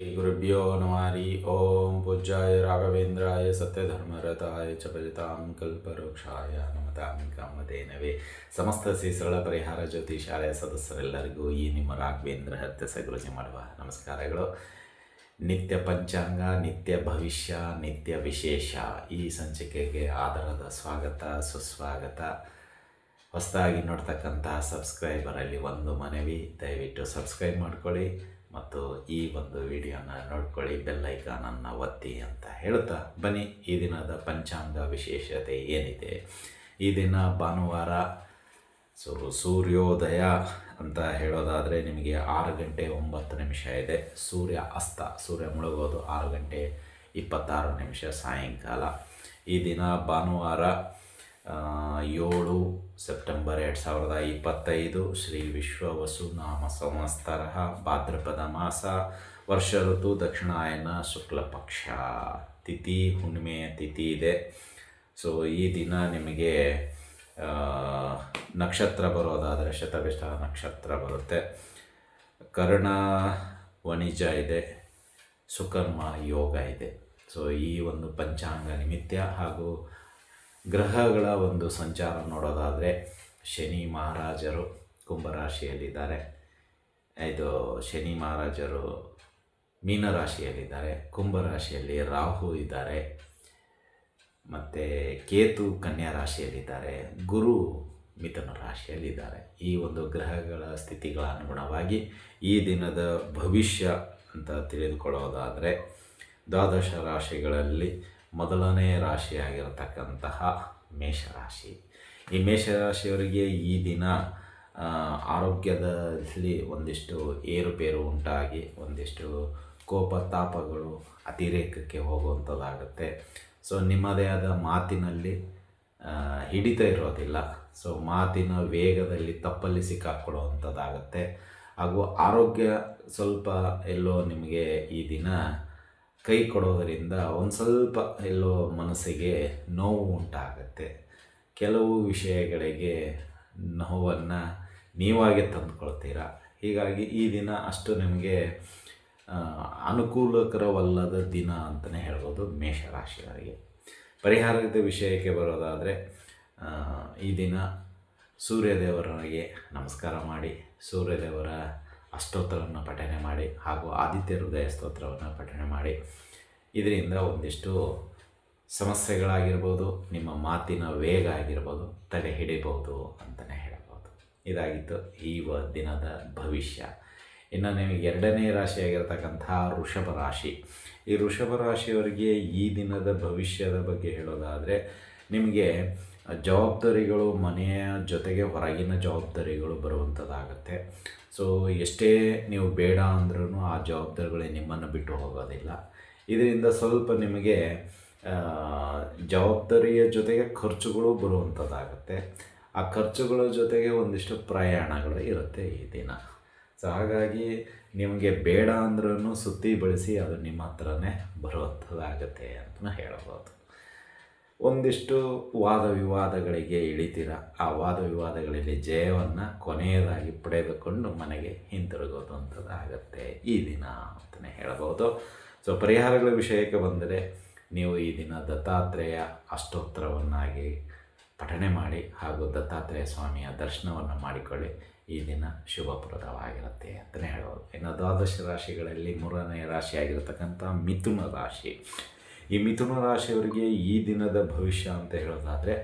ಶ್ರೀ ಗುರುಭ್ಯೋ ನಮಾರಿ ಓಂ ಪೂಜ್ಯಾಯ ರಾಘವೇಂದ್ರಾಯ ಸತ್ಯಧರ್ಮರತಾಯ ಚ ಭಜತಾಂ ಕಲ್ಪವೃಕ್ಷಾಯ ನಮತಾಂ ಕಾಮಧೇನವೇ ಸಮಸ್ತ ಶ್ರೀಸರಳ ಪರಿಹಾರ ಜ್ಯೋತಿ ಶಾಲೆಯ ಸದಸ್ಯರೆಲ್ಲರಿಗೂ ಈ ನಿಮ್ಮ ರಾಘವೇಂದ್ರ ಹತ್ಯ ಸಗುರುಜಿ ಮಾಡುವ ನಮಸ್ಕಾರಗಳು. ನಿತ್ಯ ಪಂಚಾಂಗ, ನಿತ್ಯ ಭವಿಷ್ಯ, ನಿತ್ಯ ವಿಶೇಷ ಈ ಸಂಚಿಕೆಗೆ ಆಧಾರದ ಸ್ವಾಗತ, ಸುಸ್ವಾಗತ. ಹೊಸದಾಗಿ ನೋಡ್ತಕ್ಕಂತಹ ಸಬ್ಸ್ಕ್ರೈಬರಲ್ಲಿ ಒಂದು ಮನವಿ, ದಯವಿಟ್ಟು ಸಬ್ಸ್ಕ್ರೈಬ್ ಮಾಡ್ಕೊಳ್ಳಿ. ಮತ್ತು ಈ ಒಂದು ವಿಡಿಯೋನ ನೋಡ್ಕೊಳ್ಳಿ, ಬೆಲ್ ಐಕಾನನ್ನು ಒತ್ತಿ ಅಂತ ಹೇಳ್ತಾ ಬನ್ನಿ. ಈ ದಿನದ ಪಂಚಾಂಗ ವಿಶೇಷತೆ ಏನಿದೆ? ಈ ದಿನ ಭಾನುವಾರ ಸೊ, ಸೂರ್ಯೋದಯ ಅಂತ ಹೇಳೋದಾದರೆ ನಿಮಗೆ ಆರು ಗಂಟೆ ಒಂಬತ್ತು ನಿಮಿಷ ಇದೆ. ಸೂರ್ಯ ಅಸ್ತ, ಸೂರ್ಯ ಮುಳುಗೋದು ಆರು ಗಂಟೆ ಇಪ್ಪತ್ತಾರು ನಿಮಿಷ ಸಾಯಂಕಾಲ. ಈ ದಿನ ಭಾನುವಾರ ಏಳು ಸೆಪ್ಟೆಂಬರ್ ಎರಡು ಸಾವಿರದ ಇಪ್ಪತ್ತೈದು, ಶ್ರೀ ವಿಶ್ವ ವಸುನಾಮ ಸಂವತ್ಸರ, ಭಾದ್ರಪದ ಮಾಸ, ವರ್ಷ ಋತು, ದಕ್ಷಿಣಾಯನ ಶುಕ್ಲ ಪಕ್ಷ. ತಿಥಿ ಹುಣ್ಣಿಮೆಯ ತಿಥಿ ಇದೆ. ಸೊ ಈ ದಿನ ನಿಮಗೆ ನಕ್ಷತ್ರ ಬರೋದಾದರೆ ಶತಭಿಷ್ಟ ನಕ್ಷತ್ರ ಬರುತ್ತೆ. ಕರ್ಣ, ವಣಿಜ ಇದೆ. ಸುಕರ್ಮ ಯೋಗ ಇದೆ. ಸೊ ಈ ಒಂದು ಪಂಚಾಂಗ ನಿಮಿತ್ತ ಹಾಗೂ ಗ್ರಹಗಳ ಒಂದು ಸಂಚಾರ ನೋಡೋದಾದರೆ ಶನಿ ಮಹಾರಾಜರು ಕುಂಭರಾಶಿಯಲ್ಲಿದ್ದಾರೆ. ಇದು ಶನಿ ಮಹಾರಾಜರು ಮೀನರಾಶಿಯಲ್ಲಿದ್ದಾರೆ. ಕುಂಭರಾಶಿಯಲ್ಲಿ ರಾಹು ಇದ್ದಾರೆ. ಮತ್ತು ಕೇತು ಕನ್ಯಾ ರಾಶಿಯಲ್ಲಿದ್ದಾರೆ. ಗುರು ಮಿಥುನ ರಾಶಿಯಲ್ಲಿದ್ದಾರೆ. ಈ ಒಂದು ಗ್ರಹಗಳ ಸ್ಥಿತಿಗಳ ಅನುಗುಣವಾಗಿ ಈ ದಿನದ ಭವಿಷ್ಯ ಅಂತ ತಿಳಿದುಕೊಳ್ಳೋದಾದರೆ ದ್ವಾದಶ ರಾಶಿಗಳಲ್ಲಿ ಮೊದಲನೇ ರಾಶಿಯಾಗಿರತಕ್ಕಂತಹ ಮೇಷರಾಶಿ. ಈ ಮೇಷರಾಶಿಯವರಿಗೆ ಈ ದಿನ ಆರೋಗ್ಯದಲ್ಲಿ ಒಂದಿಷ್ಟು ಏರುಪೇರು ಉಂಟಾಗಿ, ಒಂದಿಷ್ಟು ಕೋಪ ತಾಪಗಳು ಅತಿರೇಕಕ್ಕೆ ಹೋಗುವಂಥದ್ದಾಗುತ್ತೆ. ಸೊ, ನಿಮ್ಮದೇ ಆದ ಮಾತಿನಲ್ಲಿ ಹಿಡಿತ ಇರೋದಿಲ್ಲ. ಸೊ, ಮಾತಿನ ವೇಗದಲ್ಲಿ ತಪ್ಪಲ್ಲಿ ಸಿಕ್ಕಾಕ್ಕೊಳ್ಳುವಂಥದ್ದಾಗುತ್ತೆ ಹಾಗೂ ಆರೋಗ್ಯ ಸ್ವಲ್ಪ ಎಲ್ಲೋ ನಿಮಗೆ ಈ ದಿನ ಕೈ ಕೊಡೋದರಿಂದ ಒಂದು ಸ್ವಲ್ಪ ಎಲ್ಲೋ ಮನಸ್ಸಿಗೆ ನೋವು ಉಂಟಾಗುತ್ತೆ. ಕೆಲವು ವಿಷಯಗಳಿಗೆ ನೋವನ್ನು ನೀವಾಗೆ ತಂದುಕೊಳ್ತೀರ? ಹೀಗಾಗಿ ಈ ದಿನ ಅಷ್ಟು ನಿಮಗೆ ಅನುಕೂಲಕರವಲ್ಲದ ದಿನ ಅಂತಲೇ ಹೇಳ್ಬೋದು ಮೇಷರಾಶಿಯವರಿಗೆ. ಪರಿಹಾರದ ವಿಷಯಕ್ಕೆ ಬರೋದಾದರೆ ಈ ದಿನ ಸೂರ್ಯದೇವರಿಗೆ ನಮಸ್ಕಾರ ಮಾಡಿ, ಸೂರ್ಯದೇವರ ಅಷ್ಟೋತ್ತರವನ್ನು ಪಠನೆ ಮಾಡಿ ಹಾಗೂ ಆದಿತ್ಯ ಹೃದಯ ಸ್ತೋತ್ರವನ್ನು ಪಠನೆ ಮಾಡಿ. ಇದರಿಂದ ಒಂದಿಷ್ಟು ಸಮಸ್ಯೆಗಳಾಗಿರ್ಬೋದು, ನಿಮ್ಮ ಮಾತಿನ ವೇಗ ಆಗಿರ್ಬೋದು, ತಲೆ ಹಿಡಿಬಹುದು ಅಂತಲೇ ಹೇಳಬಹುದು. ಇದಾಗಿತ್ತು ಈ ವ ದಿನದ ಭವಿಷ್ಯ. ಇನ್ನು ನಿಮಗೆ ಎರಡನೇ ರಾಶಿಯಾಗಿರ್ತಕ್ಕಂಥ ವೃಷಭ ರಾಶಿ. ಈ ವೃಷಭ ರಾಶಿಯವರಿಗೆ ಈ ದಿನದ ಭವಿಷ್ಯದ ಬಗ್ಗೆ ಹೇಳೋದಾದರೆ, ನಿಮಗೆ ಜವಾಬ್ದಾರಿಗಳು ಮನೆಯ ಜೊತೆಗೆ ಹೊರಗಿನ ಜವಾಬ್ದಾರಿಗಳು ಬರುವಂಥದ್ದಾಗತ್ತೆ. ಸೊ ಎಷ್ಟೇ ನೀವು ಬೇಡ ಅಂದ್ರೂ ಆ ಜವಾಬ್ದಾರಿಗಳೇ ನಿಮ್ಮನ್ನು ಬಿಟ್ಟು ಹೋಗೋದಿಲ್ಲ. ಇದರಿಂದ ಸ್ವಲ್ಪ ನಿಮಗೆ ಜವಾಬ್ದಾರಿಯ ಜೊತೆಗೆ ಖರ್ಚುಗಳು ಬರುವಂಥದ್ದಾಗುತ್ತೆ. ಆ ಖರ್ಚುಗಳ ಜೊತೆಗೆ ಒಂದಿಷ್ಟು ಪ್ರಯಾಣಗಳು ಇರುತ್ತೆ ಈ ದಿನ. ಸೊ ಹಾಗಾಗಿ ನಿಮಗೆ ಬೇಡ ಅಂದ್ರೂ ಸುತ್ತಿ ಬಳಸಿ ಅದು ನಿಮ್ಮ ಹತ್ರನೇ ಬರುವಂಥದ್ದಾಗುತ್ತೆ ಅಂತ ಹೇಳ್ಬೋದು. ಒಂದಿಷ್ಟು ವಾದ ವಿವಾದಗಳಿಗೆ ಇಳಿತೀರ. ಆ ವಾದ ವಿವಾದಗಳಲ್ಲಿ ಜಯವನ್ನು ಕೊನೆಯದಾಗಿ ಪಡೆದುಕೊಂಡು ಮನೆಗೆ ಹಿಂತಿರುಗೋದು ಆಗುತ್ತೆ ಈ ದಿನ ಅಂತಲೇ ಹೇಳಬಹುದು. ಸೊ ಪರಿಹಾರಗಳ ವಿಷಯಕ್ಕೆ ಬಂದರೆ ನೀವು ಈ ದಿನ ದತ್ತಾತ್ರೇಯ ಅಷ್ಟೋತ್ತರವನ್ನಾಗಿ ಪಠಣೆ ಮಾಡಿ ಹಾಗೂ ದತ್ತಾತ್ರೇಯ ಸ್ವಾಮಿಯ ದರ್ಶನವನ್ನು ಮಾಡಿಕೊಳ್ಳಿ. ಈ ದಿನ ಶುಭಪ್ರದವಾಗಿರುತ್ತೆ ಅಂತಲೇ ಹೇಳ್ಬೋದು ಇನ್ನು ದ್ವಾದಶ ರಾಶಿಗಳಲ್ಲಿ ಮೂರನೇ ರಾಶಿಯಾಗಿರ್ತಕ್ಕಂಥ ಮಿಥುನ ರಾಶಿ. ಈ ಮಿಥುನ ರಾಶಿಯವರಿಗೆ ಈ ದಿನದ ಭವಿಷ್ಯ ಅಂತ ಹೇಳೋದಾದರೆ,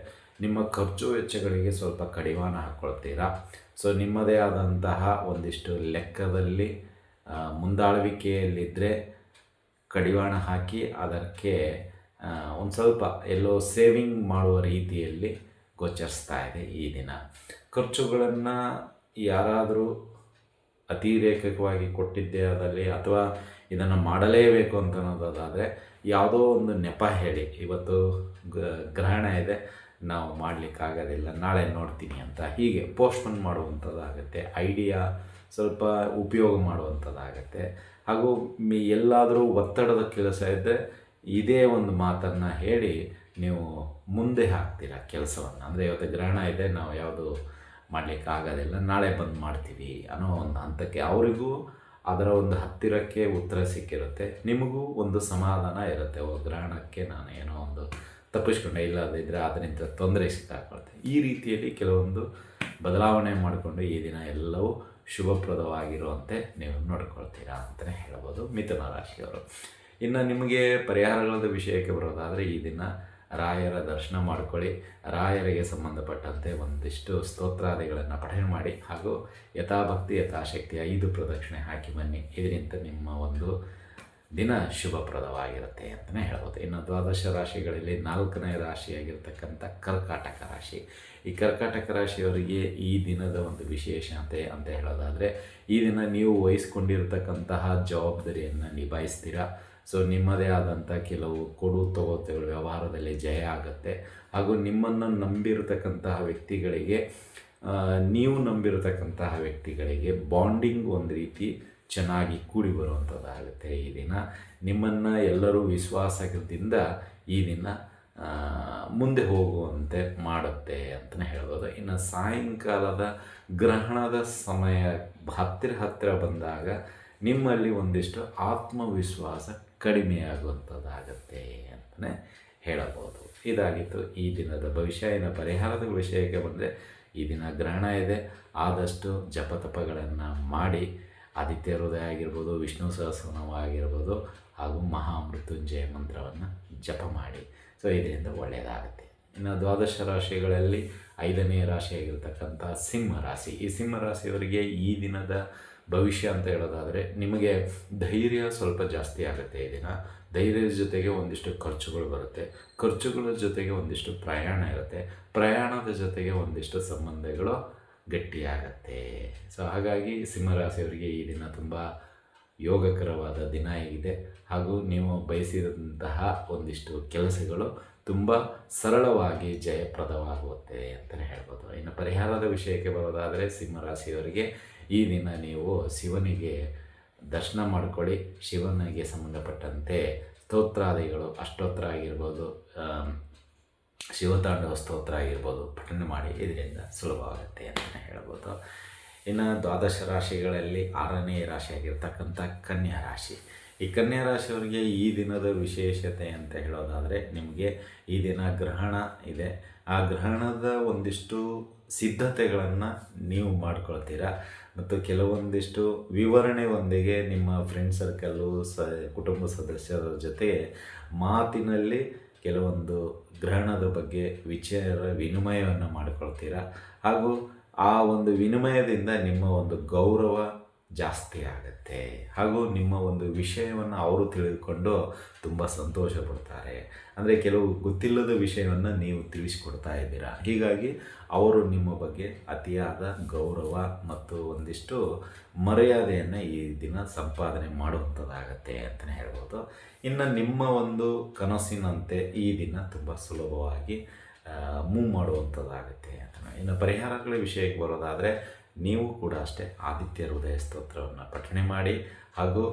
ನಿಮ್ಮ ಖರ್ಚು ವೆಚ್ಚಗಳಿಗೆ ಸ್ವಲ್ಪ ಕಡಿವಾಣ ಹಾಕ್ಕೊಳ್ತೀರಾ ಸೊ ನಿಮ್ಮದೇ ಆದಂತಹ ಒಂದಿಷ್ಟು ಲೆಕ್ಕದಲ್ಲಿ ಮುಂದಾಳ್ವಿಕೆಯಲ್ಲಿದ್ದರೆ ಕಡಿವಾಣ ಹಾಕಿ ಅದಕ್ಕೆ ಒಂದು ಸ್ವಲ್ಪ ಎಲ್ಲೋ ಸೇವಿಂಗ್ ಮಾಡುವ ರೀತಿಯಲ್ಲಿ ಗೋಚರಿಸ್ತಾ ಇದೆ ಈ ದಿನ. ಖರ್ಚುಗಳನ್ನು ಯಾರಾದರೂ ಅತಿರೇಕವಾಗಿ ಕೊಟ್ಟಿದ್ದೇ ಆದಲ್ಲಿ ಅಥವಾ ಇದನ್ನು ಮಾಡಲೇಬೇಕು ಅಂತ ಅನ್ನೋದಾದರೆ ಯಾವುದೋ ಒಂದು ನೆಪ ಹೇಳಿ, ಇವತ್ತು ಗ್ರಹಣ ಇದೆ, ನಾವು ಮಾಡಲಿಕ್ಕಾಗೋದಿಲ್ಲ ನಾಳೆ ನೋಡ್ತೀನಿ ಅಂತ ಹೀಗೆ ಪೋಸ್ಟ್ಪೋನ್ ಮಾಡುವಂಥದ್ದಾಗತ್ತೆ, ಐಡಿಯಾ ಸ್ವಲ್ಪ ಉಪಯೋಗ ಮಾಡುವಂಥದ್ದಾಗತ್ತೆ. ಹಾಗೂ ಮಿ, ಎಲ್ಲಾದರೂ ಒತ್ತಡದ ಕೆಲಸ ಇದ್ದರೆ ಇದೇ ಒಂದು ಮಾತನ್ನು ಹೇಳಿ ನೀವು ಮುಂದೆ ಹಾಕ್ತೀರ ಕೆಲಸವನ್ನು? ಅಂದರೆ ಇವತ್ತು ಗ್ರಹಣ ಇದೆ, ನಾವು ಯಾವುದು ಮಾಡಲಿಕ್ಕೆ ಆಗೋದಿಲ್ಲ, ನಾಳೆ ಬಂದು ಮಾಡ್ತೀವಿ ಅನ್ನೋ ಒಂದು ಹಂತಕ್ಕೆ ಅವರಿಗೂ ಅದರ ಒಂದು ಹತ್ತಿರಕ್ಕೆ ಉತ್ತರ ಸಿಕ್ಕಿರುತ್ತೆ. ನಿಮಗೂ ಒಂದು ಸಮಾಧಾನ ಇರುತ್ತೆ. ಓ, ಗ್ರಹಣಕ್ಕೆ ನಾನು ಏನೋ ಒಂದು ತಪ್ಪಿಸ್ಕೊಂಡೆ. ಇಲ್ಲದಿದ್ದರೆ ಅದರಿಂದ ತೊಂದರೆ ಸಿಕ್ಕಾಕೊಳ್ತೆ. ಈ ರೀತಿಯಲ್ಲಿ ಕೆಲವೊಂದು ಬದಲಾವಣೆ ಮಾಡಿಕೊಂಡು ಈ ದಿನ ಎಲ್ಲವೂ ಶುಭಪ್ರದವಾಗಿರುವಂತೆ ನೀವು ನೋಡ್ಕೊಳ್ತೀರಾ ಅಂತಲೇ ಹೇಳ್ಬೋದು ಮಿಥುನ ರಾಶಿಯವರು. ಇನ್ನು ನಿಮಗೆ ಪರಿಹಾರಗಳ ವಿಷಯಕ್ಕೆ ಬರೋದಾದರೆ ಈ ದಿನ ರಾಯರ ದರ್ಶನ ಮಾಡ್ಕೊಳ್ಳಿ. ರಾಯರಿಗೆ ಸಂಬಂಧಪಟ್ಟಂತೆ ಒಂದಿಷ್ಟು ಸ್ತೋತ್ರಾದಿಗಳನ್ನು ಪಠನೆ ಮಾಡಿ ಹಾಗೂ ಯಥಾಭಕ್ತಿ, ಯಥಾಶಕ್ತಿ ಐದು ಪ್ರದಕ್ಷಿಣೆ ಹಾಕಿ ಬನ್ನಿ. ಇದರಿಂದ ನಿಮ್ಮ ಒಂದು ದಿನ ಶುಭಪ್ರದವಾಗಿರುತ್ತೆ ಅಂತಲೇ ಹೇಳ್ಬೋದು. ಇನ್ನು ದ್ವಾದಶ ರಾಶಿಗಳಲ್ಲಿ ನಾಲ್ಕನೇ ರಾಶಿಯಾಗಿರ್ತಕ್ಕಂಥ ಕರ್ಕಾಟಕ ರಾಶಿ. ಈ ಕರ್ಕಾಟಕ ರಾಶಿಯವರಿಗೆ ಈ ದಿನದ ಒಂದು ವಿಶೇಷತೆ ಅಂತ ಹೇಳೋದಾದರೆ, ಈ ದಿನ ನೀವು ವಹಿಸ್ಕೊಂಡಿರ್ತಕ್ಕಂತಹ ಜವಾಬ್ದಾರಿಯನ್ನು ನಿಭಾಯಿಸ್ತೀರಾ? ಸೊ ನಿಮ್ಮದೇ ಆದಂಥ ಕೆಲವು ಕೊಡು ತಗೋತೆಗಳು ವ್ಯವಹಾರದಲ್ಲಿ ಜಯ ಆಗುತ್ತೆ. ಹಾಗೂ ನಿಮ್ಮನ್ನು ನಂಬಿರತಕ್ಕಂತಹ ವ್ಯಕ್ತಿಗಳಿಗೆ ನೀವು ನಂಬಿರತಕ್ಕಂತಹ ವ್ಯಕ್ತಿಗಳಿಗೆ ಬಾಂಡಿಂಗ್ ಒಂದು ರೀತಿ ಚೆನ್ನಾಗಿ ಕೂಡಿ ಬರುವಂಥದ್ದಾಗುತ್ತೆ ಈ ದಿನ. ನಿಮ್ಮನ್ನು ಎಲ್ಲರೂ ವಿಶ್ವಾಸದಿಂದ ಈ ದಿನ ಮುಂದೆ ಹೋಗುವಂತೆ ಮಾಡುತ್ತೆ ಅಂತಲೇ ಹೇಳ್ಬೋದು. ಇನ್ನು ಸಾಯಂಕಾಲದ ಗ್ರಹಣದ ಸಮಯ ಹತ್ತಿರ ಹತ್ತಿರ ಬಂದಾಗ ನಿಮ್ಮಲ್ಲಿ ಒಂದಿಷ್ಟು ಆತ್ಮವಿಶ್ವಾಸ ಕಡಿಮೆಯಾಗುವಂಥದ್ದಾಗತ್ತೆ ಅಂತಲೇ ಹೇಳಬಹುದು. ಇದಾಗಿತ್ತು ಈ ದಿನದ ಭವಿಷ್ಯ. ಇನ್ನು ಪರಿಹಾರದ ವಿಷಯಕ್ಕೆ ಬಂದರೆ ಈ ದಿನ ಗ್ರಹಣ ಇದೆ. ಆದಷ್ಟು ಜಪತಪಗಳನ್ನು ಮಾಡಿ ಆದಿತ್ಯ ಹೃದಯ ಆಗಿರ್ಬೋದು, ವಿಷ್ಣು ಸಹಸ್ರನಾಮ ಆಗಿರ್ಬೋದು, ಹಾಗೂ ಮಹಾಮೃತ್ಯುಂಜಯ ಮಂತ್ರವನ್ನು ಜಪ ಮಾಡಿ. ಸೊ, ಇದರಿಂದ ಒಳ್ಳೆಯದಾಗುತ್ತೆ. ಇನ್ನು ದ್ವಾದಶ ರಾಶಿಗಳಲ್ಲಿ ಐದನೇ ರಾಶಿಯಾಗಿರ್ತಕ್ಕಂಥ ಸಿಂಹ ರಾಶಿ. ಈ ಸಿಂಹ ರಾಶಿಯವರಿಗೆ ಈ ದಿನದ ಭವಿಷ್ಯ ಅಂತ ಹೇಳೋದಾದರೆ ನಿಮಗೆ ಧೈರ್ಯ ಸ್ವಲ್ಪ ಜಾಸ್ತಿ ಆಗುತ್ತೆ ಈ ದಿನ. ಧೈರ್ಯದ ಜೊತೆಗೆ ಒಂದಿಷ್ಟು ಖರ್ಚುಗಳು ಬರುತ್ತೆ. ಖರ್ಚುಗಳ ಜೊತೆಗೆ ಒಂದಿಷ್ಟು ಪ್ರಯಾಣ ಇರುತ್ತೆ. ಪ್ರಯಾಣದ ಜೊತೆಗೆ ಒಂದಿಷ್ಟು ಸಂಬಂಧಗಳು ಗಟ್ಟಿಯಾಗತ್ತೆ. ಸೊ ಹಾಗಾಗಿ ಸಿಂಹರಾಶಿಯವರಿಗೆ ಈ ದಿನ ತುಂಬ ಯೋಗಕರವಾದ ದಿನ ಇದೆ ಹಾಗೂ ನೀವು ಬಯಸಿದಂತಹ ಒಂದಿಷ್ಟು ಕೆಲಸಗಳು ತುಂಬ ಸರಳವಾಗಿ ಜಯಪ್ರದವಾಗುತ್ತೆ ಅಂತಲೇ ಹೇಳ್ಬೋದು. ಇನ್ನು ಪರಿಹಾರದ ವಿಷಯಕ್ಕೆ ಬರೋದಾದರೆ ಸಿಂಹರಾಶಿಯವರಿಗೆ ಈ ದಿನ ನೀವು ಶಿವನಿಗೆ ದರ್ಶನ ಮಾಡಿಕೊಳ್ಳಿ. ಶಿವನಿಗೆ ಸಂಬಂಧಪಟ್ಟಂತೆ ಸ್ತೋತ್ರಾದಿಗಳು ಅಷ್ಟೋತ್ರ ಆಗಿರ್ಬೋದು ಶಿವತಾಂಡವ ಸ್ತೋತ್ರ ಆಗಿರ್ಬೋದು ಪಠನೆ ಮಾಡಿ. ಇದರಿಂದ ಸುಲಭವಾಗುತ್ತೆ ಅಂತಲೇ ಹೇಳ್ಬೋದು. ಇನ್ನು ದ್ವಾದಶ ರಾಶಿಗಳಲ್ಲಿ ಆರನೇ ರಾಶಿಯಾಗಿರ್ತಕ್ಕಂಥ ಕನ್ಯಾ ರಾಶಿ. ಈ ಕನ್ಯಾ ರಾಶಿಯವರಿಗೆ ಈ ದಿನದ ವಿಶೇಷತೆ ಅಂತ ಹೇಳೋದಾದರೆ ನಿಮಗೆ ಈ ದಿನ ಗ್ರಹಣ ಇದೆ. ಆ ಗ್ರಹಣದ ಒಂದಿಷ್ಟು ಸಿದ್ಧತೆಗಳನ್ನು ನೀವು ಮಾಡ್ಕೊಳ್ತೀರಾ? ಮತ್ತು ಕೆಲವೊಂದಿಷ್ಟು ವಿವರಣೆಯೊಂದಿಗೆ ನಿಮ್ಮ ಫ್ರೆಂಡ್ ಸರ್ಕಲ್ಲು ಸ, ಕುಟುಂಬ ಸದಸ್ಯರ ಜೊತೆ ಮಾತಿನಲ್ಲಿ ಕೆಲವೊಂದು ಗ್ರಹಣದ ಬಗ್ಗೆ ವಿಚಾರ, ವಿನಿಮಯವನ್ನು ಮಾಡಿಕೊಳ್ತೀರಾ? ಹಾಗೂ ಆ ಒಂದು ವಿನಿಮಯದಿಂದ ನಿಮ್ಮ ಒಂದು ಗೌರವ ಜಾಸ್ತಿ ಆಗುತ್ತೆ. ಹಾಗೂ ನಿಮ್ಮ ಒಂದು ವಿಷಯವನ್ನು ಅವರು ತಿಳಿದುಕೊಂಡು ತುಂಬ ಸಂತೋಷ ಪಡ್ತಾರೆ. ಅಂದರೆ ಕೆಲವು ಗೊತ್ತಿಲ್ಲದ ವಿಷಯವನ್ನು ನೀವು ತಿಳಿಸ್ಕೊಡ್ತಾ ಇದ್ದೀರಾ? ಹೀಗಾಗಿ ಅವರು ನಿಮ್ಮ ಬಗ್ಗೆ ಅತಿಯಾದ ಗೌರವ ಮತ್ತು ಒಂದಿಷ್ಟು ಮರ್ಯಾದೆಯನ್ನು ಈ ದಿನ ಸಂಪಾದನೆ ಮಾಡುವಂಥದ್ದಾಗತ್ತೆ ಅಂತಲೇ ಹೇಳ್ಬೋದು. ಇನ್ನು ನಿಮ್ಮ ಒಂದು ಕನಸಿನಂತೆ ಈ ದಿನ ತುಂಬ ಸುಲಭವಾಗಿ ಮೂವ್ ಮಾಡುವಂಥದ್ದಾಗುತ್ತೆ ಅಂತ ಇನ್ನು ಪರಿಹಾರಗಳ ವಿಷಯಕ್ಕೆ ಬರೋದಾದರೆ ನೀವು ಕೂಡ ಅಷ್ಟೇ ಆದಿತ್ಯ ಹೃದಯ ಸ್ತೋತ್ರವನ್ನು ಪಠಣೆ ಮಾಡಿ ಹಾಗೂ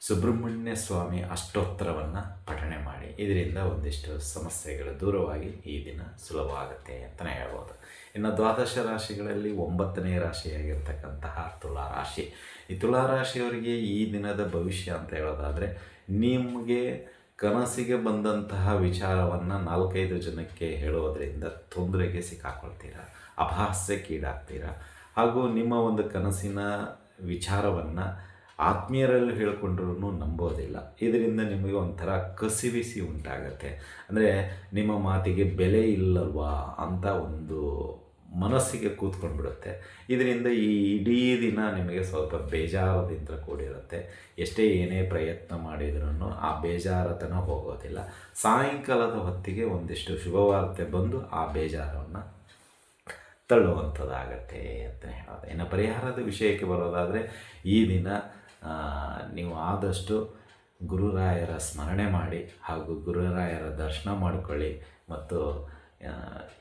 ಸುಬ್ರಹ್ಮಣ್ಯ ಸ್ವಾಮಿ ಅಷ್ಟೋತ್ತರವನ್ನು ಪಠಣೆ ಮಾಡಿ. ಇದರಿಂದ ಒಂದಿಷ್ಟು ಸಮಸ್ಯೆಗಳು ದೂರವಾಗಿ ಈ ದಿನ ಸುಲಭ ಆಗುತ್ತೆ ಅಂತಲೇ ಹೇಳ್ಬೋದು. ಇನ್ನು ದ್ವಾದಶ ರಾಶಿಗಳಲ್ಲಿ ಒಂಬತ್ತನೇ ರಾಶಿಯಾಗಿರ್ತಕ್ಕಂತಹ ತುಲಾ ರಾಶಿ. ಈ ತುಲಾ ರಾಶಿಯವರಿಗೆ ಈ ದಿನದ ಭವಿಷ್ಯ ಅಂತ ಹೇಳೋದಾದರೆ, ನಿಮಗೆ ಕನಸಿಗೆ ಬಂದಂತಹ ವಿಚಾರವನ್ನು ನಾಲ್ಕೈದು ಜನಕ್ಕೆ ಹೇಳೋದರಿಂದ ತೊಂದರೆಗೆ ಸಿಕ್ಕಾಕೊಳ್ತೀರಾ, ಅಪಹಾಸ್ಯಕ್ಕೀಡಾಗ್ತೀರಾ. ಹಾಗೂ ನಿಮ್ಮ ಒಂದು ಕನಸಿನ ವಿಚಾರವನ್ನು ಆತ್ಮೀಯರಲ್ಲಿ ಹೇಳ್ಕೊಂಡ್ರೂ ನಂಬೋದಿಲ್ಲ. ಇದರಿಂದ ನಿಮಗೆ ಒಂಥರ ಕಸಿವಿಸಿ ಉಂಟಾಗತ್ತೆ. ಅಂದರೆ ನಿಮ್ಮ ಮಾತಿಗೆ ಬೆಲೆ ಇಲ್ಲಲ್ವಾ ಅಂತ ಒಂದು ಮನಸ್ಸಿಗೆ ಕೂತ್ಕೊಂಡ್ಬಿಡುತ್ತೆ. ಇದರಿಂದ ಈ ಇಡೀ ದಿನ ನಿಮಗೆ ಸ್ವಲ್ಪ ಬೇಜಾರದಿಂದ ಕೂಡಿರುತ್ತೆ. ಎಷ್ಟೇ ಏನೇ ಪ್ರಯತ್ನ ಮಾಡಿದ್ರೂ ಆ ಬೇಜಾರತನ ಹೋಗೋದಿಲ್ಲ. ಸಾಯಂಕಾಲದ ಹೊತ್ತಿಗೆ ಒಂದಿಷ್ಟು ಶುಭವಾರ್ತೆ ಬಂದು ಆ ಬೇಜಾರವನ್ನು ತಳ್ಳುವಂಥದ್ದಾಗತ್ತೆ ಅಂತ ಹೇಳೋದು. ಇನ್ನು ಪರಿಹಾರದ ವಿಷಯಕ್ಕೆ ಬರೋದಾದರೆ ಈ ದಿನ ನೀವು ಆದಷ್ಟು ಗುರುರಾಯರ ಸ್ಮರಣೆ ಮಾಡಿ ಹಾಗೂ ಗುರುರಾಯರ ದರ್ಶನ ಮಾಡಿಕೊಳ್ಳಿ ಮತ್ತು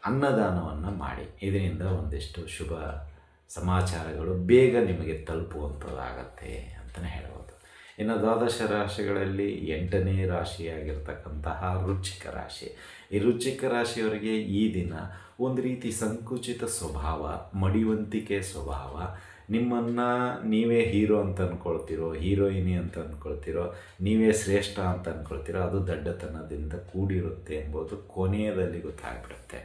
ಅನ್ನದಾನವನ್ನು ಮಾಡಿ. ಇದರಿಂದ ಒಂದಿಷ್ಟು ಶುಭ ಸಮಾಚಾರಗಳು ಬೇಗ ನಿಮಗೆ ತಲುಪುವಂಥದ್ದಾಗತ್ತೆ ಅಂತಲೇ ಹೇಳ್ಬೋದು. ಇನ್ನು ದ್ವಾದಶ ರಾಶಿಗಳಲ್ಲಿ ಎಂಟನೇ ರಾಶಿಯಾಗಿರ್ತಕ್ಕಂತಹ ರುಚಿಕ ರಾಶಿ. ಈ ರುಚಿಕ ರಾಶಿಯವರಿಗೆ ಈ ದಿನ ಒಂದು ರೀತಿ ಸಂಕುಚಿತ ಸ್ವಭಾವ, ಮಡಿವಂತಿಕೆ ಸ್ವಭಾವ ನಿಮ್ಮನ್ನು ನೀವೇ ಹೀರೋ ಅಂತ ಅಂದ್ಕೊಳ್ತಿರೋ ಹೀರೋಯಿನಿ ಅಂತ ಅಂದ್ಕೊಳ್ತಿರೋ ನೀವೇ ಶ್ರೇಷ್ಠ ಅಂತ ಅಂದ್ಕೊಳ್ತಿರೋ ಅದು ದಡ್ಡತನದಿಂದ ಕೂಡಿರುತ್ತೆ ಎಂಬುದು ಕೊನೆಯದಲ್ಲಿ ಗೊತ್ತಾಗ್ಬಿಡುತ್ತೆ.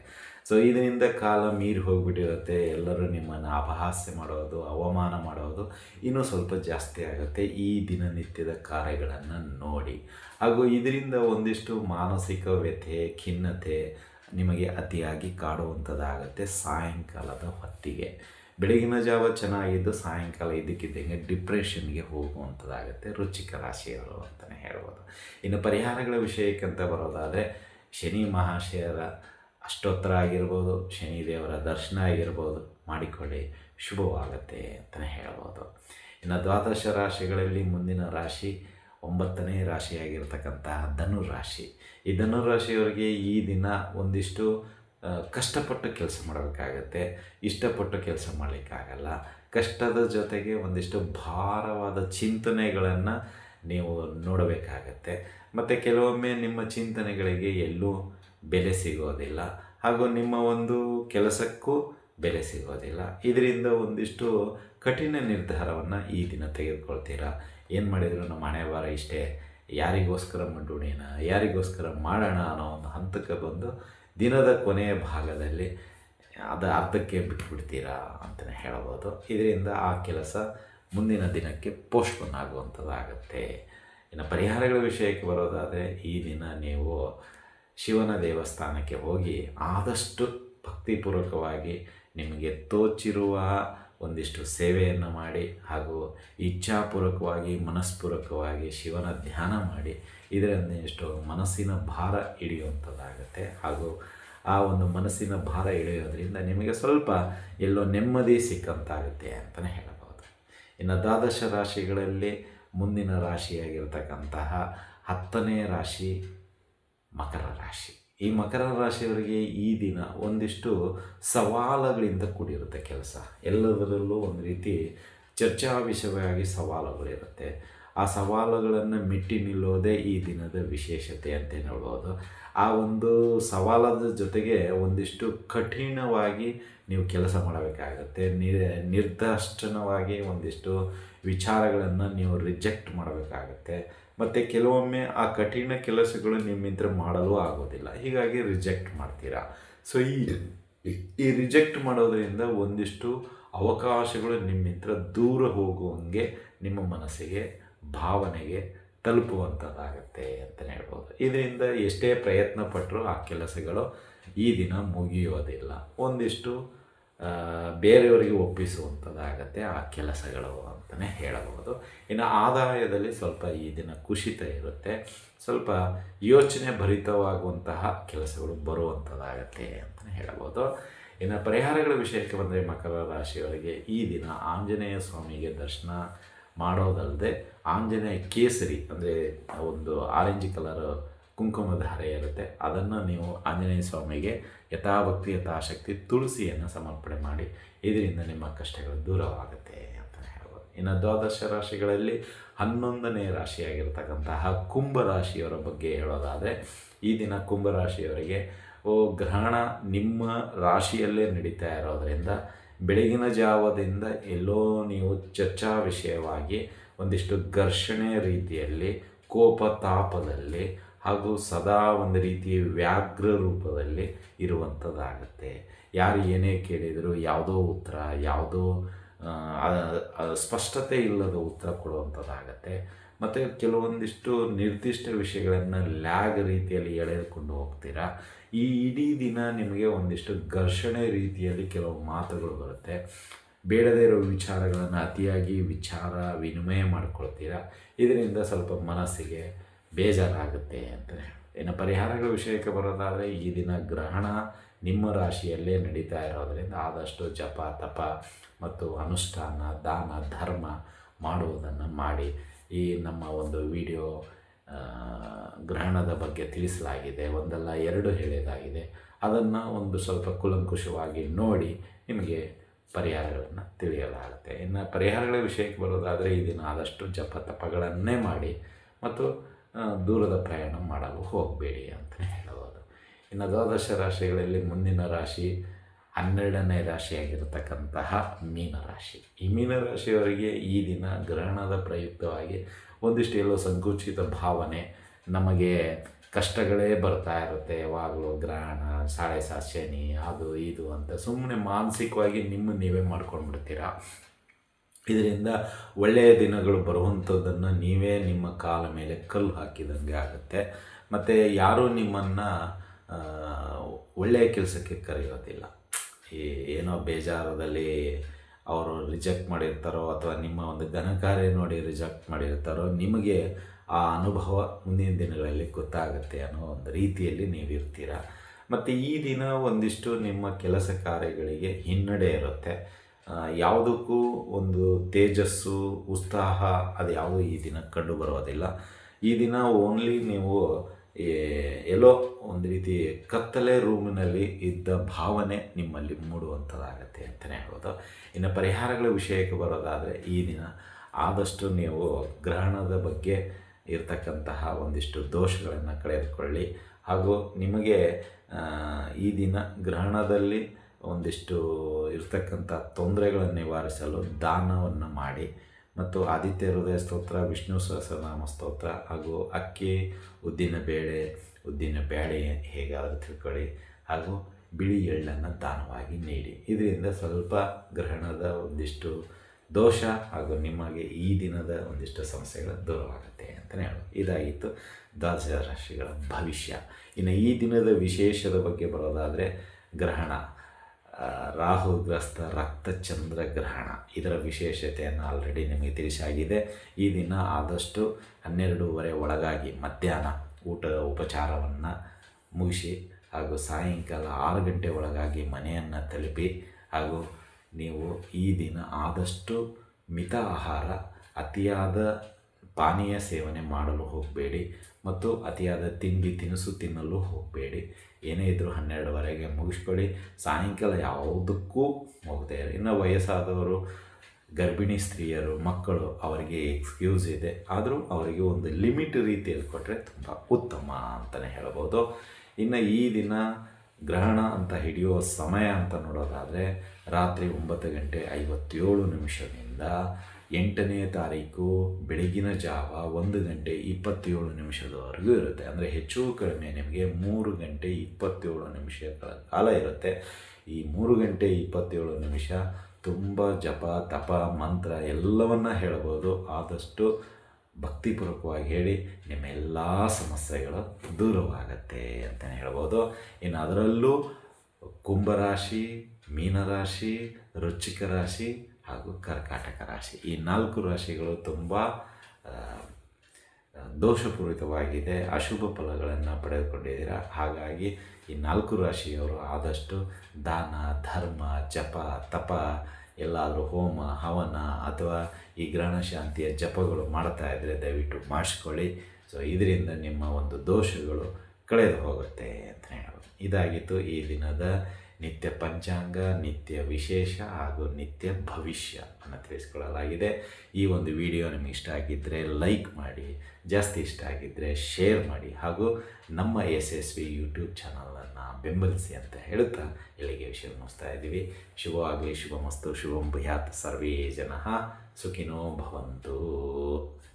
ಸೊ ಇದರಿಂದ ಕಾಲ ಮೀರಿ ಹೋಗ್ಬಿಟ್ಟಿರುತ್ತೆ. ಎಲ್ಲರೂ ನಿಮ್ಮನ್ನು ಅಪಹಾಸ್ಯ ಮಾಡೋದು, ಅವಮಾನ ಮಾಡೋದು ಇನ್ನೂ ಸ್ವಲ್ಪ ಜಾಸ್ತಿ ಆಗುತ್ತೆ ಈ ದಿನನಿತ್ಯದ ಕಾರ್ಯಗಳನ್ನು ನೋಡಿ. ಹಾಗೂ ಇದರಿಂದ ಒಂದಿಷ್ಟು ಮಾನಸಿಕ ವ್ಯಥೆ, ಖಿನ್ನತೆ ನಿಮಗೆ ಅತಿಯಾಗಿ ಕಾಡುವಂಥದ್ದಾಗುತ್ತೆ ಸಾಯಂಕಾಲದ ಹೊತ್ತಿಗೆ. ಬೆಳಗಿನ ಜಾವ ಚೆನ್ನಾಗಿದ್ದು ಸಾಯಂಕಾಲ ಇದ್ದಕ್ಕಿದ್ದಂಗೆ ಡಿಪ್ರೆಷನ್ಗೆ ಹೋಗುವಂಥದ್ದಾಗುತ್ತೆ. ರುಚಿಕ ರಾಶಿಯವರು ಅಂತಲೇ ಹೇಳ್ಬೋದು. ಇನ್ನು ಪರಿಹಾರಗಳ ವಿಷಯಕ್ಕಂತ ಬರೋದಾದರೆ, ಶನಿ ಮಹಾಶಯರ ಅಷ್ಟೋತ್ತರ ಆಗಿರ್ಬೋದು ಶನಿದೇವರ ದರ್ಶನ ಆಗಿರ್ಬೋದು, ಮಾಡಿಕೊಳ್ಳಿ. ಶುಭವಾಗುತ್ತೆ ಅಂತಲೇ ಹೇಳ್ಬೋದು. ಇನ್ನು ದ್ವಾದಶ ರಾಶಿಗಳಲ್ಲಿ ಮುಂದಿನ ರಾಶಿ ಒಂಬತ್ತನೇ ರಾಶಿಯಾಗಿರ್ತಕ್ಕಂತಹ ಧನುರಾಶಿ. ಈ ಧನುರಾಶಿಯವರಿಗೆ ಈ ದಿನ ಒಂದಿಷ್ಟು ಕಷ್ಟಪಟ್ಟು ಕೆಲಸ ಮಾಡಬೇಕಾಗತ್ತೆ ಇಷ್ಟಪಟ್ಟು ಕೆಲಸ ಮಾಡಲಿಕ್ಕಾಗಲ್ಲ. ಕಷ್ಟದ ಜೊತೆಗೆ ಒಂದಿಷ್ಟು ಭಾರವಾದ ಚಿಂತನೆಗಳನ್ನು ನೀವು ನೋಡಬೇಕಾಗತ್ತೆ. ಮತ್ತು ಕೆಲವೊಮ್ಮೆ ನಿಮ್ಮ ಚಿಂತನೆಗಳಿಗೆ ಎಲ್ಲೂ ಬೆಲೆ ಸಿಗೋದಿಲ್ಲ. ಹಾಗೂ ನಿಮ್ಮ ಒಂದು ಕೆಲಸಕ್ಕೂ ಬೆಲೆ ಸಿಗೋದಿಲ್ಲ. ಇದರಿಂದ ಒಂದಿಷ್ಟು ಕಠಿಣ ನಿರ್ಧಾರವನ್ನು ಈ ದಿನ ತೆಗೆದುಕೊಳ್ತೀರಾ? ಏನು ಮಾಡಿದ್ರು ನಮ್ಮ ಹಣೆ ವಾರ ಇಷ್ಟೇ? ಯಾರಿಗೋಸ್ಕರ ಮಾಡೋಣ ಯಾರಿಗೋಸ್ಕರ ಮಾಡೋಣ ಅನ್ನೋ ಒಂದು ಹಂತಕ್ಕೆ ಬಂದು ದಿನದ ಕೊನೆಯ ಭಾಗದಲ್ಲಿ ಅದು ಅರ್ಧಕ್ಕೆ ಬಿಟ್ಬಿಡ್ತೀರಾ ಅಂತಲೇ ಹೇಳ್ಬೋದು. ಇದರಿಂದ ಆ ಕೆಲಸ ಮುಂದಿನ ದಿನಕ್ಕೆ ಪೋಸ್ಟ್ಪೋನ್ ಆಗುವಂಥದ್ದಾಗುತ್ತೆ. ಇನ್ನು ಪರಿಹಾರಗಳ ವಿಷಯಕ್ಕೆ ಬರೋದಾದರೆ ಈ ದಿನ ನೀವು ಶಿವನ ದೇವಸ್ಥಾನಕ್ಕೆ ಹೋಗಿ ಆದಷ್ಟು ಭಕ್ತಿಪೂರ್ವಕವಾಗಿ ನಿಮಗೆ ತೋಚಿರುವ ಒಂದಿಷ್ಟು ಸೇವೆಯನ್ನು ಮಾಡಿ ಹಾಗೂ ಇಚ್ಛಾಪೂರ್ವಕವಾಗಿ, ಮನಸ್ಪೂರ್ವಕವಾಗಿ ಶಿವನ ಧ್ಯಾನ ಮಾಡಿ ಇದರಿಂದ ಎಷ್ಟು ಮನಸ್ಸಿನ ಭಾರ ಹಿಡಿಯುವಂಥದ್ದಾಗುತ್ತೆ. ಹಾಗೂ ಆ ಒಂದು ಮನಸ್ಸಿನ ಭಾರ ಇಳಿಯೋದ್ರಿಂದ ನಿಮಗೆ ಸ್ವಲ್ಪ ಎಲ್ಲೋ ನೆಮ್ಮದಿ ಸಿಕ್ಕಂತಾಗುತ್ತೆ ಅಂತಲೇ ಹೇಳಬಹುದು. ಇನ್ನು ದ್ವಾದಶ ರಾಶಿಗಳಲ್ಲಿ ಮುಂದಿನ ರಾಶಿಯಾಗಿರ್ತಕ್ಕಂತಹ ಹತ್ತನೇ ರಾಶಿ ಮಕರ ರಾಶಿ. ಈ ಮಕರ ರಾಶಿಯವರಿಗೆ ಈ ದಿನ ಒಂದಿಷ್ಟು ಸವಾಲುಗಳಿಂದ ಕೂಡಿರುತ್ತೆ ಕೆಲಸ. ಎಲ್ಲದರಲ್ಲೂ ಒಂದು ರೀತಿ ಚರ್ಚಾ ವಿಷಯವಾಗಿ ಸವಾಲುಗಳಿರುತ್ತೆ. ಆ ಸವಾಲುಗಳನ್ನು ಮೆಟ್ಟಿ ನಿಲ್ಲೋದೇ ಈ ದಿನದ ವಿಶೇಷತೆ ಅಂತ ಹೇಳ್ಬೋದು ಆ ಒಂದು ಸವಾಲದ ಜೊತೆಗೆ ಒಂದಿಷ್ಟು ಕಠಿಣವಾಗಿ ನೀವು ಕೆಲಸ ಮಾಡಬೇಕಾಗುತ್ತೆ. ನಿರ್ದಷ್ಟನವಾಗಿ ಒಂದಿಷ್ಟು ವಿಚಾರಗಳನ್ನು ನೀವು ರಿಜೆಕ್ಟ್ ಮಾಡಬೇಕಾಗತ್ತೆ. ಮತ್ತು ಕೆಲವೊಮ್ಮೆ ಆ ಕಠಿಣ ಕೆಲಸಗಳು ನಿಮ್ಮಿಂದ ಮಾಡಲು ಆಗೋದಿಲ್ಲ. ಹೀಗಾಗಿ ರಿಜೆಕ್ಟ್ ಮಾಡ್ತೀರಾ? ಸೊ ಈ ಈ ರಿಜೆಕ್ಟ್ ಮಾಡೋದರಿಂದ ಒಂದಿಷ್ಟು ಅವಕಾಶಗಳು ನಿಮ್ಮಿಂದ ದೂರ ಹೋಗುವಂಗೆ ನಿಮ್ಮ ಮನಸ್ಸಿಗೆ, ಭಾವನೆಗೆ ತಲುಪುವಂಥದ್ದಾಗುತ್ತೆ ಅಂತಲೇ ಹೇಳ್ಬೋದು. ಇದರಿಂದ ಎಷ್ಟೇ ಪ್ರಯತ್ನ ಪಟ್ಟರೂ ಆ ಕೆಲಸಗಳು ಈ ದಿನ ಮುಗಿಯೋದಿಲ್ಲ. ಒಂದಿಷ್ಟು ಬೇರೆಯವರಿಗೆ ಒಪ್ಪಿಸುವಂಥದ್ದಾಗತ್ತೆ ಆ ಕೆಲಸಗಳು ಅಂತಲೇ ಹೇಳಬಹುದು. ಇನ್ನು ಆದಾಯದಲ್ಲಿ ಸ್ವಲ್ಪ ಈ ದಿನ ಕುಸಿತ ಇರುತ್ತೆ. ಸ್ವಲ್ಪ ಯೋಚನೆ ಭರಿತವಾಗುವಂತಹ ಕೆಲಸಗಳು ಬರುವಂಥದ್ದಾಗತ್ತೆ ಅಂತಲೇ ಹೇಳಬಹುದು. ಇನ್ನು ಪರಿಹಾರಗಳ ವಿಷಯಕ್ಕೆ ಬಂದರೆ ಮಕರ ರಾಶಿಯವರಿಗೆ ಈ ದಿನ ಆಂಜನೇಯ ಸ್ವಾಮಿಗೆ ದರ್ಶನ ಮಾಡೋದಲ್ಲದೆ ಆಂಜನೇಯ ಕೇಸರಿ ಅಂದರೆ ಒಂದು ಆರೆಂಜ್ ಕಲರ್ ಕುಂಕುಮದ ಇರುತ್ತೆ. ಅದನ್ನು ನೀವು ಆಂಜನೇಯ ಸ್ವಾಮಿಗೆ ಯಥಾಭಕ್ತಿ ಯಥಾಶಕ್ತಿ ತುಳಸಿಯನ್ನು ಸಮರ್ಪಣೆ ಮಾಡಿ ಇದರಿಂದ ನಿಮ್ಮ ಕಷ್ಟಗಳು ದೂರವಾಗುತ್ತೆ ಅಂತ ಹೇಳ್ಬೋದು. ಇನ್ನು ದ್ವಾದಶ ರಾಶಿಗಳಲ್ಲಿ ಹನ್ನೊಂದನೇ ರಾಶಿಯಾಗಿರ್ತಕ್ಕಂತಹ ಕುಂಭ ರಾಶಿಯವರ ಬಗ್ಗೆ ಹೇಳೋದಾದರೆ, ಈ ದಿನ ಕುಂಭ ರಾಶಿಯವರಿಗೆ ಓ ಗ್ರಹಣ ನಿಮ್ಮ ರಾಶಿಯಲ್ಲೇ ನಡೀತಾ ಇರೋದರಿಂದ ಬೆಳಗಿನ ಜಾವದಿಂದ ಎಲ್ಲೋ ನೀವು ಚರ್ಚಾ ವಿಷಯವಾಗಿ ಒಂದಿಷ್ಟು ಘರ್ಷಣೆ ರೀತಿಯಲ್ಲಿ, ಕೋಪ ತಾಪದಲ್ಲಿ ಹಾಗೂ ಸದಾ ಒಂದು ರೀತಿ ವ್ಯಾಘ್ರ ರೂಪದಲ್ಲಿ ಇರುವಂಥದ್ದಾಗುತ್ತೆ. ಯಾರು ಏನೇ ಕೇಳಿದರೂ ಯಾವುದೋ ಉತ್ತರ, ಯಾವುದೋ ಸ್ಪಷ್ಟತೆ ಇಲ್ಲದ ಉತ್ತರ ಕೊಡುವಂಥದ್ದಾಗತ್ತೆ. ಮತ್ತು ಕೆಲವೊಂದಿಷ್ಟು ನಿರ್ದಿಷ್ಟ ವಿಷಯಗಳನ್ನು ಲ್ಯಾಗ್ ರೀತಿಯಲ್ಲಿ ಎಳೆದುಕೊಂಡು ಹೋಗ್ತೀರಾ? ಈ ಇಡೀ ದಿನ ನಿಮಗೆ ಒಂದಿಷ್ಟು ಘರ್ಷಣೆ ರೀತಿಯಲ್ಲಿ ಕೆಲವು ಮಾತುಗಳು ಬರುತ್ತೆ. ಬೇಡದೇ ಇರೋ ವಿಚಾರಗಳನ್ನು ಅತಿಯಾಗಿ ವಿಚಾರ ವಿನಿಮಯ ಮಾಡ್ಕೊಳ್ತೀರಾ? ಇದರಿಂದ ಸ್ವಲ್ಪ ಮನಸ್ಸಿಗೆ ಬೇಜಾರಾಗುತ್ತೆ ಅಂತ ಇನ್ನು ಪರಿಹಾರಗಳ ವಿಷಯಕ್ಕೆ ಬರೋದಾದರೆ, ಈ ದಿನ ಗ್ರಹಣ ನಿಮ್ಮ ರಾಶಿಯಲ್ಲೇ ನಡೀತಾ ಇರೋದರಿಂದ ಆದಷ್ಟು ಜಪ, ತಪ ಮತ್ತು ಅನುಷ್ಠಾನ, ದಾನ, ಧರ್ಮ ಮಾಡುವುದನ್ನು ಮಾಡಿ. ಈ ನಮ್ಮ ಒಂದು ವಿಡಿಯೋ ಗ್ರಹಣದ ಬಗ್ಗೆ ತಿಳಿಸಲಾಗಿದೆ, ಒಂದಲ್ಲ ಎರಡು ಹೇಳಿದಾಗಿದೆ. ಅದನ್ನು ಒಂದು ಸ್ವಲ್ಪ ಕುಲಂಕುಷವಾಗಿ ನೋಡಿ ನಿಮಗೆ ಪರಿಹಾರಗಳನ್ನು ತಿಳಿಯಲಾಗುತ್ತೆ. ಇನ್ನು ಪರಿಹಾರಗಳ ವಿಷಯಕ್ಕೆ ಬರೋದಾದರೆ, ಈ ದಿನ ಆದಷ್ಟು ಜಪ, ತಪಗಳನ್ನೇ ಮಾಡಿ ಮತ್ತು ದೂರದ ಪ್ರಯಾಣ ಮಾಡಲು ಹೋಗಬೇಡಿ ಅಂತಲೇ ಹೇಳಬಹುದು ಇನ್ನು ದ್ವಾದಶ ರಾಶಿಗಳಲ್ಲಿ ಮುಂದಿನ ರಾಶಿ ಹನ್ನೆರಡನೇ ರಾಶಿಯಾಗಿರತಕ್ಕಂತಹ ಮೀನರಾಶಿ ಈ ಮೀನರಾಶಿಯವರಿಗೆ ಈ ದಿನ ಗ್ರಹಣದ ಪ್ರಯುಕ್ತವಾಗಿ ಒಂದಿಷ್ಟು ಎಲ್ಲೋ ಸಂಕುಚಿತ ಭಾವನೆ ನಮಗೆ ಕಷ್ಟಗಳೇ ಬರ್ತಾ ಇರುತ್ತೆ. ಯಾವಾಗಲೂ ಗ್ರಹಣ, ಸಾಳೆ ಸಾತ್ ಅದು ಇದು ಅಂತ ಸುಮ್ಮನೆ ಮಾನಸಿಕವಾಗಿ ನಿಮ್ಮ ನೀವೇ ಮಾಡ್ಕೊಂಡ್ಬಿಡ್ತೀರಾ? ಇದರಿಂದ ಒಳ್ಳೆಯ ದಿನಗಳು ಬರುವಂಥದ್ದನ್ನು ನೀವೇ ನಿಮ್ಮ ಕಾಲ ಮೇಲೆ ಕಲ್ಲು ಹಾಕಿದಂಗೆ ಆಗುತ್ತೆ. ಮತ್ತು ಯಾರೂ ನಿಮ್ಮನ್ನು ಒಳ್ಳೆಯ ಕೆಲಸಕ್ಕೆ ಕರೆಯೋದಿಲ್ಲ. ಈ ಏನೋ ಬೇಜಾರದಲ್ಲಿ ಅವರು ರಿಜೆಕ್ಟ್ ಮಾಡಿರ್ತಾರೋ ಅಥವಾ ನಿಮ್ಮ ಒಂದು ಘನಕಾರ್ಯ ನೋಡಿ ರಿಜೆಕ್ಟ್ ಮಾಡಿರ್ತಾರೋ ನಿಮಗೆ ಆ ಅನುಭವ ಮುಂದಿನ ದಿನಗಳಲ್ಲಿ ಗೊತ್ತಾಗುತ್ತೆ ಅನ್ನೋ ಒಂದು ರೀತಿಯಲ್ಲಿ ನೀವಿರ್ತೀರ. ಮತ್ತು ಈ ದಿನ ಒಂದಿಷ್ಟು ನಿಮ್ಮ ಕೆಲಸ ಕಾರ್ಯಗಳಿಗೆ ಹಿನ್ನಡೆ ಇರುತ್ತೆ. ಯಾವುದಕ್ಕೂ ಒಂದು ತೇಜಸ್ಸು, ಉತ್ಸಾಹ, ಅದು ಯಾವುದೂ ಈ ದಿನ ಕಂಡು ಬರೋದಿಲ್ಲ ಈ ದಿನ ಓನ್ಲಿ ನೀವು ಎಲ್ಲೋ ಒಂದು ರೀತಿ ಕತ್ತಲೆ ರೂಮಿನಲ್ಲಿ ಇದ್ದ ಭಾವನೆ ನಿಮ್ಮಲ್ಲಿ ಮೂಡುವಂಥದ್ದಾಗತ್ತೆ ಅಂತಲೇ ಹೇಳ್ಬೋದು. ಇನ್ನು ಪರಿಹಾರಗಳ ವಿಷಯಕ್ಕೆ ಬರೋದಾದರೆ ಈ ದಿನ ಆದಷ್ಟು ನೀವು ಗ್ರಹಣದ ಬಗ್ಗೆ ಇರತಕ್ಕಂತಹ ಒಂದಿಷ್ಟು ದೋಷಗಳನ್ನು ಕಳೆದುಕೊಳ್ಳಿ. ಹಾಗೂ ನಿಮಗೆ ಈ ದಿನ ಗ್ರಹಣದಲ್ಲಿ ಒಂದಿಷ್ಟು ಇರ್ತಕ್ಕಂಥ ತೊಂದರೆಗಳನ್ನು ನಿವಾರಿಸಲು ದಾನವನ್ನು ಮಾಡಿ ಮತ್ತು ಆದಿತ್ಯ ಹೃದಯ ಸ್ತೋತ್ರ, ವಿಷ್ಣು ಸಹಸ್ರನಾಮ ಸ್ತೋತ್ರ ಹಾಗೂ ಅಕ್ಕಿ, ಉದ್ದಿನ ಬೇಳೆ ಉದ್ದಿನ ಬೇಳೆ ಹೇಗಾದರೂ ತಿಳ್ಕೊಳ್ಳಿ ಹಾಗೂ ಬಿಳಿ ಎಳ್ಳನ್ನು ದಾನವಾಗಿ ನೀಡಿ. ಇದರಿಂದ ಸ್ವಲ್ಪ ಗ್ರಹಣದ ಒಂದಿಷ್ಟು ದೋಷ ಹಾಗೂ ನಿಮಗೆ ಈ ದಿನದ ಒಂದಿಷ್ಟು ಸಮಸ್ಯೆಗಳು ದೂರವಾಗುತ್ತೆ ಅಂತಲೇ ಹೇಳೋದು ಇದಾಗಿತ್ತು ದ್ವಾದಶ ರಾಶಿಗಳ ಭವಿಷ್ಯ. ಇನ್ನು ಈ ದಿನದ ವಿಶೇಷದ ಬಗ್ಗೆ ಬರೋದಾದರೆ ಗ್ರಹಣ. ರಾಹುಗ್ರಸ್ತ ರಕ್ತಚಂದ್ರ ಗ್ರಹಣ ಇದರ ವಿಶೇಷತೆಯನ್ನು ಆಲ್ರೆಡಿ ನಿಮಗೆ ತಿಳಿಸಾಗಿದೆ. ಈ ದಿನ ಆದಷ್ಟು ಹನ್ನೆರಡೂವರೆ ಒಳಗಾಗಿ ಮಧ್ಯಾಹ್ನ ಊಟ ಉಪಚಾರವನ್ನು ಮುಗಿಸಿ ಹಾಗೂ ಸಾಯಂಕಾಲ ಆರು ಗಂಟೆ ಒಳಗಾಗಿ ಮನೆಯನ್ನು ತಲುಪಿ ಹಾಗೂ ನೀವು ಈ ದಿನ ಆದಷ್ಟು ಮಿತ ಆಹಾರ, ಅತಿಯಾದ ಪಾನೀಯ ಸೇವನೆ ಮಾಡಲು ಹೋಗಬೇಡಿ ಮತ್ತು ಅತಿಯಾದ ತಿಂಡಿ ತಿನಿಸು ತಿನ್ನಲು ಹೋಗಬೇಡಿ. ಏನೇ ಇದ್ದರೂ ಹನ್ನೆರಡುವರೆಗೆ ಮುಗಿಸ್ಕೊಳ್ಳಿ. ಸಾಯಂಕಾಲ ಯಾವುದಕ್ಕೂ ಹೋಗದೆ ಇನ್ನು ವಯಸ್ಸಾದವರು, ಗರ್ಭಿಣಿ ಸ್ತ್ರೀಯರು, ಮಕ್ಕಳು ಅವರಿಗೆ ಎಕ್ಸ್ಕ್ಯೂಸ್ ಇದೆ. ಆದರೂ ಅವರಿಗೆ ಒಂದು ಲಿಮಿಟ್ ರೀತಿಯಲ್ಲಿ ಕೊಟ್ಟರೆ ತುಂಬ ಉತ್ತಮ ಅಂತಲೇ ಹೇಳ್ಬೋದು. ಇನ್ನು ಈ ದಿನ ಗ್ರಹಣ ಅಂತ ಹಿಡಿಯುವ ಸಮಯ ಅಂತ ನೋಡೋದಾದರೆ ರಾತ್ರಿ ಒಂಬತ್ತು ಗಂಟೆ ಐವತ್ತೇಳು ನಿಮಿಷದಿಂದ ಎಂಟನೇ ತಾರೀಕು ಬೆಳಗಿನ ಜಾವ ಒಂದು ಗಂಟೆ ಇಪ್ಪತ್ತೇಳು ನಿಮಿಷದವರೆಗೂ ಇರುತ್ತೆ. ಅಂದರೆ ಹೆಚ್ಚು ಕಡಿಮೆ ನಿಮಗೆ ಮೂರು ಗಂಟೆ ಇಪ್ಪತ್ತೇಳು ನಿಮಿಷಗಳ ಕಾಲ ಇರುತ್ತೆ. ಈ ಮೂರು ಗಂಟೆ ಇಪ್ಪತ್ತೇಳು ನಿಮಿಷ ತುಂಬ ಜಪ, ತಪ, ಮಂತ್ರ ಎಲ್ಲವನ್ನ ಹೇಳ್ಬೋದು. ಆದಷ್ಟು ಭಕ್ತಿಪೂರ್ವಕವಾಗಿ ಹೇಳಿ ನಿಮ್ಮೆಲ್ಲ ಸಮಸ್ಯೆಗಳು ದೂರವಾಗತ್ತೆ ಅಂತಲೇ ಹೇಳ್ಬೋದು. ಇನ್ನು ಅದರಲ್ಲೂ ಕುಂಭರಾಶಿ, ಮೀನರಾಶಿ ರುಚಿಕ ರಾಶಿ ಹಾಗೂ ಕರ್ಕಾಟಕ ರಾಶಿ. ಈ ನಾಲ್ಕು ರಾಶಿಗಳು ತುಂಬ ದೋಷಪೂರಿತವಾಗಿದೆ, ಅಶುಭ ಫಲಗಳನ್ನು ಪಡೆದುಕೊಂಡಿದ್ದೀರಾ? ಹಾಗಾಗಿ ಈ ನಾಲ್ಕು ರಾಶಿಯವರು ಆದಷ್ಟು ದಾನ, ಧರ್ಮ, ಜಪ, ತಪ, ಎಲ್ಲಾದರೂ ಹೋಮ, ಹವನ ಅಥವಾ ಈ ಗ್ರಹಣ ಶಾಂತಿಯ ಜಪಗಳು ಮಾಡ್ತಾ ಇದ್ದರೆ ದಯವಿಟ್ಟು ಮಾಡಿಸ್ಕೊಳ್ಳಿ. ಸೊ, ಇದರಿಂದ ನಿಮ್ಮ ಒಂದು ದೋಷಗಳು ಕಳೆದು ಹೋಗುತ್ತೆ ಅಂತ ಹೇಳೋದು ಇದಾಗಿತ್ತು ಈ ದಿನದ ನಿತ್ಯ ಪಂಚಾಂಗ, ನಿತ್ಯ ವಿಶೇಷ ಹಾಗೂ ನಿತ್ಯ ಭವಿಷ್ಯ ಅನ್ನು ತಿಳಿಸ್ಕೊಳ್ಳಲಾಗಿದೆ. ಈ ಒಂದು ವಿಡಿಯೋ ನಿಮಗೆ ಇಷ್ಟ ಆಗಿದ್ದರೆ ಲೈಕ್ ಮಾಡಿ, ಜಾಸ್ತಿ ಇಷ್ಟ ಆಗಿದ್ದರೆ ಶೇರ್ ಮಾಡಿ ಹಾಗೂ ನಮ್ಮ ಎಸ್ ಎಸ್ ವಿ ಯೂಟ್ಯೂಬ್ ಚಾನಲನ್ನು ಬೆಂಬಲಿಸಿ ಅಂತ ಹೇಳುತ್ತಾ ಇಲ್ಲಿಗೆ ವಿಷಯ ಮುಗಿಸ್ತಾ ಇದ್ದೀವಿ. ಶುಭವಾಗಲಿ, ಶುಭಮಸ್ತು, ಶುಭಂ ಭಯಾತ್ ಸರ್ವೇ ಜನ. ಸುಖಿನೋ ಭವಂತು.